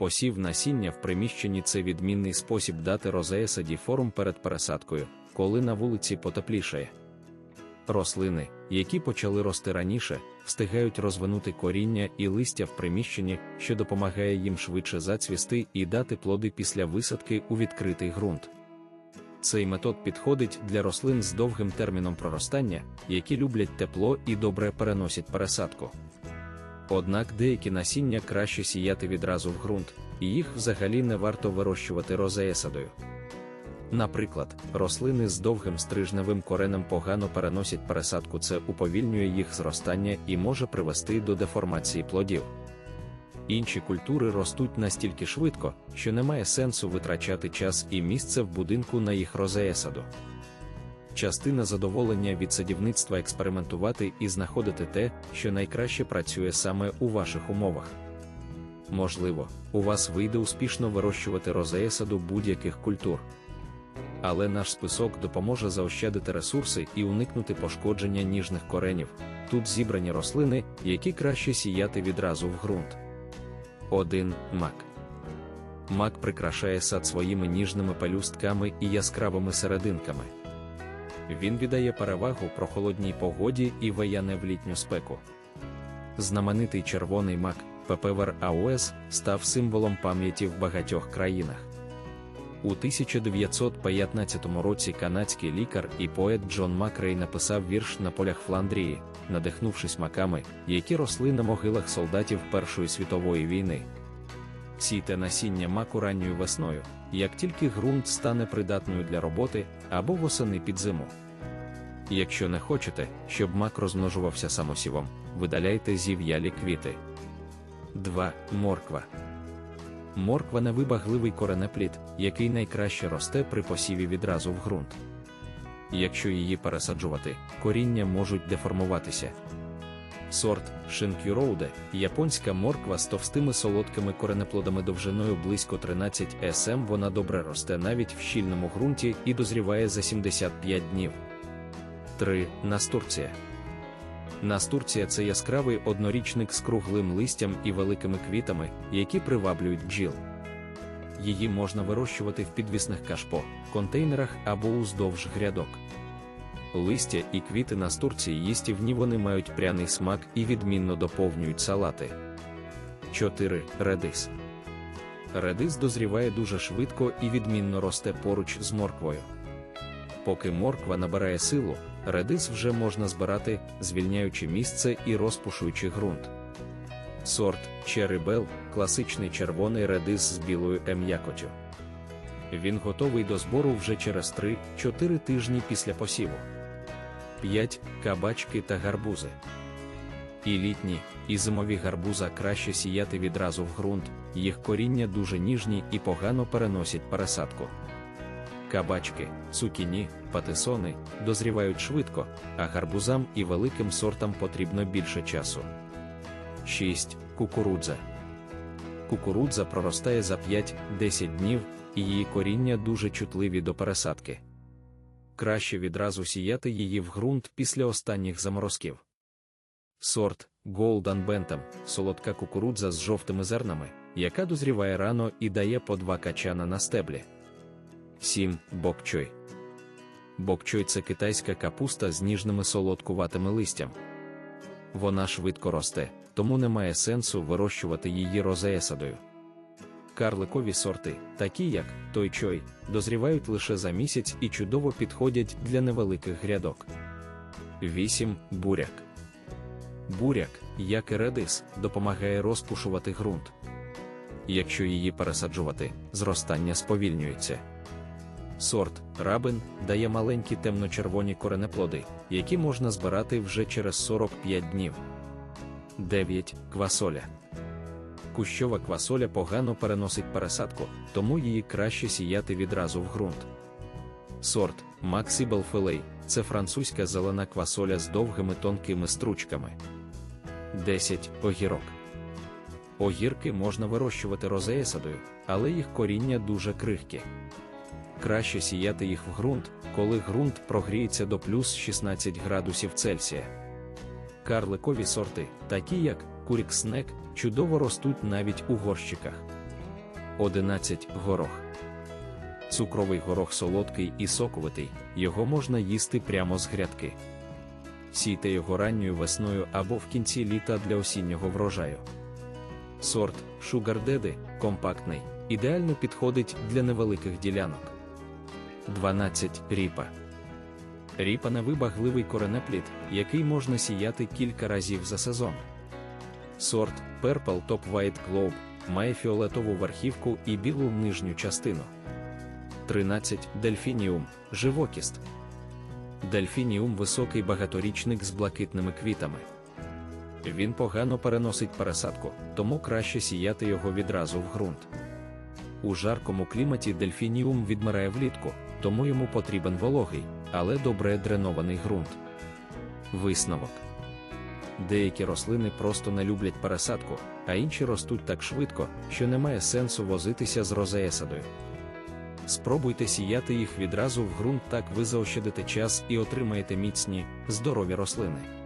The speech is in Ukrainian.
Посів насіння в приміщенні це відмінний спосіб дати розеесаді форум перед пересадкою, коли на вулиці потеплішає. Рослини, які почали рости раніше, встигають розвинути коріння і листя в приміщенні, що допомагає їм швидше зацвісти і дати плоди після висадки у відкритий ґрунт. Цей метод підходить для рослин з довгим терміном проростання, які люблять тепло і добре переносять пересадку. Однак деякі насіння краще сіяти відразу в ґрунт, і їх взагалі не варто вирощувати розеесадою. Наприклад, рослини з довгим стрижневим коренем погано переносять пересадку, це уповільнює їх зростання і може привести до деформації плодів. Інші культури ростуть настільки швидко, що немає сенсу витрачати час і місце в будинку на їх розеесаду. Частина задоволення від садівництва експериментувати і знаходити те, що найкраще працює саме у ваших умовах. Можливо, у вас вийде успішно вирощувати розеесаду будь-яких культур. Але наш список допоможе заощадити ресурси і уникнути пошкодження ніжних коренів. Тут зібрані рослини, які краще сіяти відразу в ґрунт. 1. Мак. Мак прикрашає сад своїми ніжними пелюстками і яскравими серединками. Він віддає перевагу прохолодній погоді і вияне в літню спеку. Знаменитий червоний мак ППВР АОС став символом пам'яті в багатьох країнах. У 1915 році канадський лікар і поет Джон Макрей написав вірш на полях Фландрії, надихнувшись маками, які росли на могилах солдатів Першої світової війни. Сійте насіння маку ранньою весною, як тільки ґрунт стане придатною для роботи або восени під зиму. Якщо не хочете, щоб мак розмножувався самосівом, видаляйте зів'ялі квіти. 2. Морква. Морква невибагливий коренеплід, який найкраще росте при посіві відразу в ґрунт. Якщо її пересаджувати, коріння можуть деформуватися. Сорт Шинкюроуде японська морква з товстими солодкими коренеплодами довжиною близько 13 см. Вона добре росте навіть в щільному ґрунті і дозріває за 75 днів. 3. Настурція. Настурція це яскравий однорічник з круглим листям і великими квітами, які приваблюють бджіл. Її можна вирощувати в підвісних кашпо, контейнерах або уздовж грядок. Листя і квіти настурції їстівні вони мають пряний смак і відмінно доповнюють салати. 4. Редис. Редис дозріває дуже швидко і відмінно росте поруч з морквою. Поки морква набирає силу, редис вже можна збирати, звільняючи місце і розпушуючи ґрунт. Сорт Черрибел класичний червоний редис з білою ем'якотю. Він готовий до збору вже через 3-4 тижні після посіву. 5. Кабачки та гарбузи. І літні, і зимові гарбуза краще сіяти відразу в ґрунт, їх коріння дуже ніжні і погано переносять пересадку. Кабачки, цукіні, патисони дозрівають швидко, а гарбузам і великим сортам потрібно більше часу. 6. Кукурудза. Кукурудза проростає за 5-10 днів, і її коріння дуже чутливі до пересадки. Краще відразу сіяти її в ґрунт після останніх заморозків. Сорт Golden Bantam – солодка кукурудза з жовтими зернами, яка дозріває рано і дає по два качана на стеблі. 7. Бокчой. Бокчой це китайська капуста з ніжними солодкуватими листям. Вона швидко росте, тому немає сенсу вирощувати її розеесадою. Карликові сорти, такі як той чой, дозрівають лише за місяць і чудово підходять для невеликих грядок. 8. Буряк. Буряк, як і редис, допомагає розпушувати ґрунт. Якщо її пересаджувати, зростання сповільнюється. Сорт рабин дає маленькі темно-червоні коренеплоди, які можна збирати вже через 45 днів. 9. Квасоля. Кущова квасоля погано переносить пересадку, тому її краще сіяти відразу в ґрунт. Сорт Maxibel Filet – це французька зелена квасоля з довгими тонкими стручками. 10. Огірок. Огірки можна вирощувати розеесадою, але їх коріння дуже крихкі. Краще сіяти їх в ґрунт, коли ґрунт прогріється до плюс 16 градусів Цельсія. Карликові сорти, такі як Курікснек, чудово ростуть навіть у горщиках. 11. Горох. Цукровий горох солодкий і соковитий, його можна їсти прямо з грядки. Сійте його ранньою весною або в кінці літа для осіннього врожаю. Сорт Daddy компактний, ідеально підходить для невеликих ділянок. 12. Ріпа. Ріпа невибагливий коренеплід, який можна сіяти кілька разів за сезон. Сорт Purple Top White Globe має фіолетову верхівку і білу нижню частину. 13. Дельфініум живокіст. Дельфініум високий багаторічник з блакитними квітами. Він погано переносить пересадку, тому краще сіяти його відразу в ґрунт. У жаркому кліматі дельфініум відмирає влітку, тому йому потрібен вологий, але добре дренований ґрунт. Висновок. Деякі рослини просто не люблять пересадку, а інші ростуть так швидко, що немає сенсу возитися з розеесадою. Спробуйте сіяти їх відразу в ґрунт, так ви заощадите час і отримаєте міцні, здорові рослини.